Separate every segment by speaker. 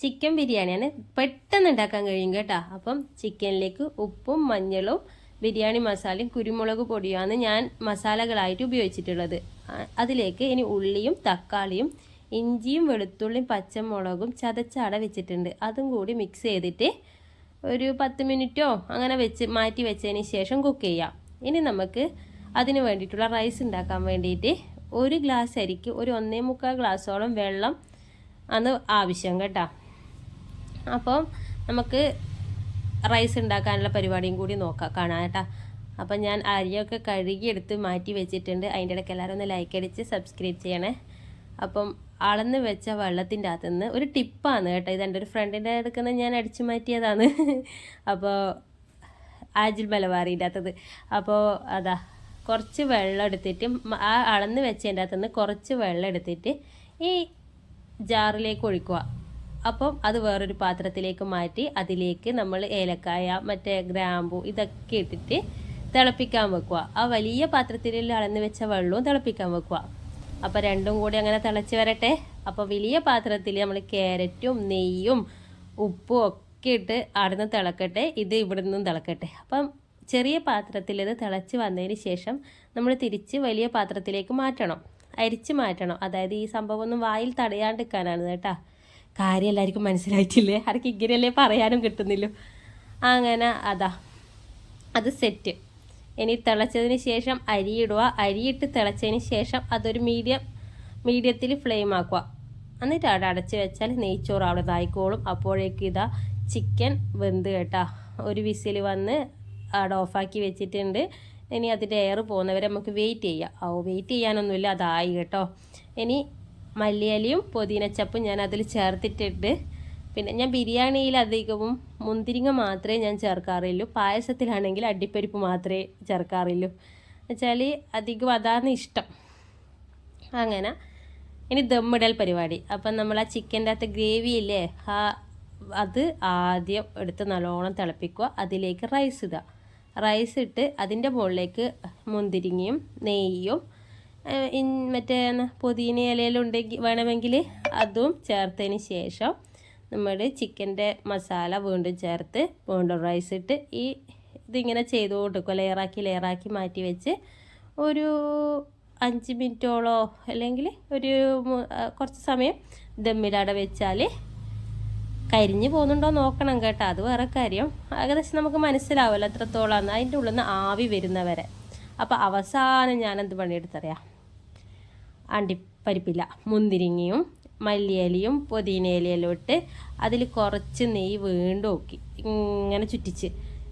Speaker 1: Chicken ബിരിയാണിയാണ് പെട്ടെന്ന് ഉണ്ടാക്കാൻ കഴിയും കേട്ടോ. അപ്പം ചിക്കനിലേക്ക് ഉപ്പും മഞ്ഞളും ബിരിയാണി മസാലയും കുരുമുളക് പൊടിയുമാണ് ഞാൻ മസാലകളായിട്ട് ഉപയോഗിച്ചിട്ടുള്ളത്. അതിലേക്ക് ഇനി ഉള്ളിയും തക്കാളിയും ഇഞ്ചിയും വെളുത്തുള്ളിയും പച്ചമുളകും ചതച്ചാട വെച്ചിട്ടുണ്ട്. അതും കൂടി മിക്സ് ചെയ്തിട്ട് ഒരു പത്ത് മിനിറ്റോ അങ്ങനെ വെച്ച് മാറ്റി വെച്ചതിന് ശേഷം കുക്ക് ചെയ്യാം. ഇനി നമുക്ക് അതിന് വേണ്ടിയിട്ടുള്ള റൈസ് ഉണ്ടാക്കാൻ വേണ്ടിയിട്ട് ഒരു ഗ്ലാസ് അരിക്ക് ഒരു ഒന്നേ മുക്കാൽ ഗ്ലാസ്സോളം വെള്ളം അന്ന് ആവശ്യം കേട്ടോ. അപ്പം നമുക്ക് റൈസ് ഉണ്ടാക്കാനുള്ള പരിപാടിയും കൂടി നോക്കാം. കാണാം കേട്ടോ. അപ്പം ഞാൻ അരിയൊക്കെ കഴുകിയെടുത്ത് മാറ്റി വെച്ചിട്ടുണ്ട്. അതിന്റെ ഇടയ്ക്ക് എല്ലാവരും ഒന്ന് ലൈക്ക് അടിച്ച് സബ്സ്ക്രൈബ് ചെയ്യണേ. അപ്പം അളന്ന് വെച്ച വെള്ളത്തിന്റെ അകത്ത് നിന്ന് ഒരു ടിപ്പാണ് കേട്ടോ. ഇത് എന്റെ ഒരു ഫ്രണ്ടിന്റെ അടുക്കുന്ന ഞാൻ അടിച്ചു മാറ്റിയതാണ്. അപ്പോൾ ആജിൽ മലബാറിന്റെ അകത്തത്. അപ്പോൾ അതാ കുറച്ച് വെള്ളം എടുത്തിട്ട് ആ അളന്ന് വെച്ചതിന്റെ അകത്തുനിന്ന് കുറച്ച് വെള്ളം എടുത്തിട്ട് ഈ ജാറിലേക്ക് ഒഴിക്കുക. അപ്പം അത് വേറൊരു പാത്രത്തിലേക്ക് മാറ്റി അതിലേക്ക് നമ്മൾ ഏലക്കായ മറ്റേ ഗ്രാമ്പു ഇതൊക്കെ ഇട്ടിട്ട് തിളപ്പിക്കാൻ വെക്കുക. ആ വലിയ പാത്രത്തിൽ അളന്ന് വെച്ച വെള്ളവും തിളപ്പിക്കാൻ വെക്കുക. അപ്പോൾ രണ്ടും കൂടി അങ്ങനെ തിളച്ച് വരട്ടെ. അപ്പോൾ വലിയ പാത്രത്തിൽ നമ്മൾ ക്യാരറ്റും നെയ്യും ഉപ്പും ഒക്കെ ഇട്ട് അവിടുന്ന് തിളക്കട്ടെ. ഇത് ഇവിടെ നിന്നും തിളക്കട്ടെ. അപ്പം ചെറിയ പാത്രത്തിൽ ഇത് തിളച്ച് വന്നതിന് ശേഷം നമ്മൾ തിരിച്ച് വലിയ പാത്രത്തിലേക്ക് മാറ്റണം. അരിച്ച് മാറ്റണം. അതായത് ഈ സംഭവം ഒന്നും വായിൽ തടയാണ്ടിരിക്കാനാണ് കേട്ടാ. കാര്യം എല്ലാവർക്കും മനസ്സിലായിട്ടില്ലേ? ആർക്ക് ഇങ്ങനെയല്ലേ പറയാനും കിട്ടുന്നില്ല. അങ്ങനെ അതാ. അത് സെറ്റ് ഇനി തിളച്ചതിന് ശേഷം അരിയിടുക അരിയിട്ട് തിളച്ചതിന് ശേഷം അതൊരു മീഡിയം മീഡിയത്തിൽ ഫ്ലെയിം ആക്കുക. എന്നിട്ട് അവിടെ അടച്ച് വെച്ചാൽ നെയ്ച്ചോറ് അവിടെ ഇതായിക്കോളും. അപ്പോഴേക്കും ഇതാ ചിക്കൻ വെന്ത് കേട്ടാ. ഒരു വിസിൽ വന്ന് അവിടെ ഓഫാക്കി വെച്ചിട്ടുണ്ട്. ഇനി അതിന്റെ എയർ പോകുന്നവരെ നമുക്ക് വെയിറ്റ് ചെയ്യാം. ഓ വെയിറ്റ് ചെയ്യാനൊന്നുമില്ല. അതായി കേട്ടോ. ഇനി മല്ലിയിലയും പുതിനച്ചപ്പും ഞാൻ അതിൽ ചേർത്തിട്ടുണ്ട്. പിന്നെ ഞാൻ ബിരിയാണിയിൽ അധികവും മുന്തിരിങ്ങ മാത്രമേ ഞാൻ ചേർക്കാറുള്ളൂ. പായസത്തിലാണെങ്കിൽ അടിപ്പരിപ്പ് മാത്രമേ ചേർക്കാറുള്ളൂ. വെച്ചാൽ അധികം അതാണ് ഇഷ്ടം. അങ്ങനെ. ഇനി ദമ്മിടൽ പരിപാടി. അപ്പം നമ്മൾ ആ ചിക്കന്റെ അകത്ത് ഗ്രേവി ഇല്ലേ? ആ അത് ആദ്യം എടുത്ത് നല്ലോണം തിളപ്പിക്കുക. അതിലേക്ക് റൈസ് ഇടുക. റൈസ് ഇട്ട് അതിന്റെ മുകളിലേക്ക് മുന്തിരിങ്ങയും നെയ്യും മറ്റേ പുതിന ഇലയിലുണ്ടെങ്കിൽ വേണമെങ്കിൽ അതും ചേർത്തതിന് ശേഷം നമ്മൾ ചിക്കന്റെ മസാല വീണ്ടും ചേർത്ത് വീണ്ടും റൈസ് ഇട്ട് ഈ ഇതിങ്ങനെ ചെയ്ത് കൊടുക്കുക ലെയറാക്കി ലെയറാക്കി മാറ്റി വെച്ച് ഒരു അഞ്ച് മിനിറ്റോളോ അല്ലെങ്കിൽ ഒരു കുറച്ച് സമയം ദമ്മിലട വെച്ചാൽ കരിഞ്ഞു പോകുന്നുണ്ടോ നോക്കണം കേട്ടോ. അത് വേറെ കാര്യം. ഏകദേശം നമുക്ക് മനസ്സിലാവുമല്ലോ എത്രത്തോളാന്ന് അതിന്റെ ഉള്ളിൽ നിന്ന് ആവി വരുന്നവരെ. അപ്പോൾ അവസാനം ഞാൻ എന്ത് പണിയെടുത്തറിയാം അണ്ടിപ്പരിപ്പില്ല മുന്തിരിങ്ങയും മല്ലിയിലയും പുതിനയിലയും ഇട്ട് അതിൽ കുറച്ച് നെയ്യ് വീണ്ടും നോക്കി ഇങ്ങനെ ചുറ്റിച്ച്.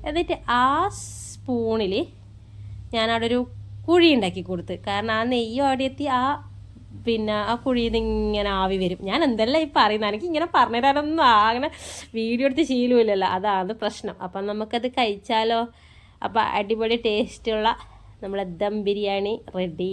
Speaker 1: എന്നിട്ട് ആ സ്പൂണിൽ ഞാനവിടെ ഒരു കുഴി ഉണ്ടാക്കി കൊടുത്ത്. കാരണം ആ നെയ്യ് അവിടെ എത്തി ആ പിന്നെ ആ കുഴിയിൽ നിന്ന് ഇങ്ങനെ ആവി വരും. ഞാൻ എന്തെല്ലാം ഈ പറയുന്നത് എനിക്ക് ഇങ്ങനെ പറഞ്ഞു തരാനൊന്നും അങ്ങനെ വീഡിയോ എടുത്ത് ശീലമില്ലല്ലോ. അതാണ് പ്രശ്നം. അപ്പം നമുക്കത് കഴിച്ചാലോ? അപ്പം അടിപൊളി ടേസ്റ്റുള്ള നമ്മളെ ദം ബിരിയാണി റെഡി